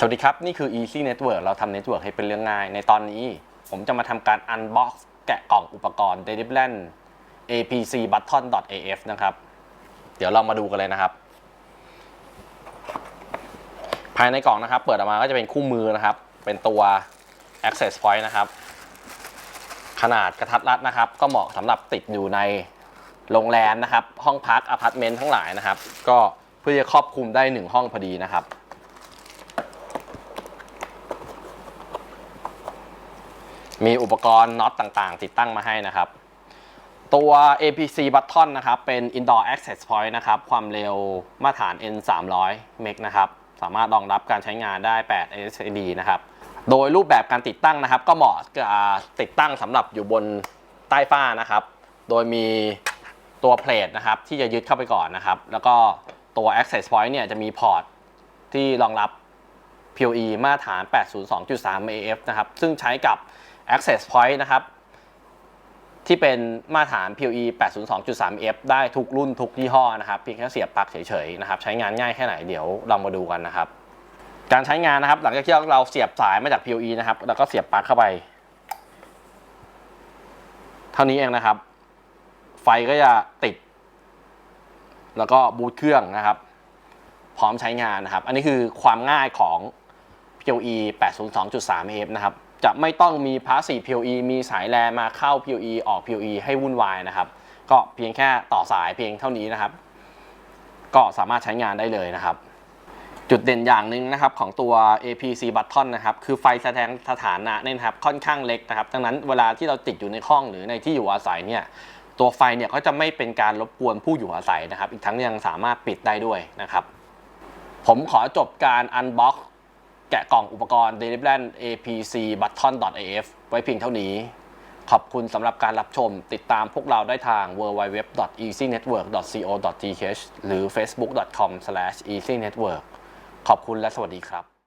สวัสดีครับ นี่คือ Easy Network เราทำ Network ให้เป็นเรื่องง่าย ในตอนนี้ผมจะมาทำการ Unbox แกะกล่องอุปกรณ์ d a i l y Plan APC Button AF นะครับ เดี๋ยวเรามาดูกันเลยนะครับ ภายในกล่องนะครับ เปิดออกมาก็จะเป็นคู่มือนะครับ เป็นตัว Access Point นะครับ ขนาดกระทัดรัดนะครับ ก็เหมาะสำหรับติดอยู่ในโรงแรมนะครับ ห้องพักอพาร์ตเมนต์ทั้งหลายนะครับ ก็เพื่อจะครอบคลุมได้หนึ่งห้องพอดีนะครับ มีอุปกรณ์น็อตต่างๆ ติดตั้งมาให้นะครับ ตัว APC Button นะครับ เป็น Indoor Access Point นะครับ ความเร็วมาตรฐาน N 3 0 0เมกนะครับ สามารถรองรับการใช้งานได้ 8 SSD นะครับ โดยรูปแบบการติดตั้งนะครับ ก็เหมาะกับติดตั้งสำหรับอยู่บนใต้ฝ้านะครับ โดยมีตัวเพลทนะครับ ที่จะยึดเข้าไปก่อนนะครับ แล้วก็ตัว Access Point เนี่ยจะมีพอร์ตที่รองรับ PoE มาตรฐาน 802.3 AF นะครับ ซึ่งใช้กับ Access Point นะครับ ที่เป็นมาตรฐาน PoE 802.3 F ได้ทุกรุ่นทุกยี่ห้อนะครับเพียงแค่เสียบปลั๊กเฉยๆนะครับ ใช้งานง่ายแค่ไหนเดี๋ยวเรามาดูกันนะครับ การใช้งานนะครับ หลังจากที่เราเสียบสายมาจาก PoE นะครับแล้วก็เสียบปลั๊กเข้าไป เท่านี้เองนะครับ ไฟก็จะติด แล้วก็บูตเครื่องนะครับ พร้อมใช้งานนะครับ อันนี้คือความง่ายของ PoE 802.3F นะครับ จะไม่ต้องมีพาสซีฟ PoE มีสายแลมาเข้า PoE ออก PoE ให้วุ่นวายนะครับ ก็เพียงแค่ต่อสายเพียงเท่านี้นะครับ ก็สามารถใช้งานได้เลยนะครับ จุดเด่นอย่างหนึ่งนะครับของตัว APC Button นะครับ คือไฟแสดงสถานะเนี่ยนะครับค่อนข้างเล็กนะครับ ดังนั้นเวลาที่เราติดอยู่ในห้องหรือในที่อยู่อาศัยเนี่ยตัวไฟเนี่ยก็จะไม่เป็นการรบกวนผู้อยู่อาศัยนะครับ อีกทั้งยังสามารถปิดได้ด้วยนะครับ ผมขอจบการ unbox แกะกล่องอุปกรณ์ d a i l y p l a n APC Button AF ไว้เพียงเท่านี้ ขอบคุณสำหรับการรับชม ติดตามพวกเราได้ทาง www.easynetwork.co.th หรือ facebook.com/easynetwork ขอบคุณและสวัสดีครับ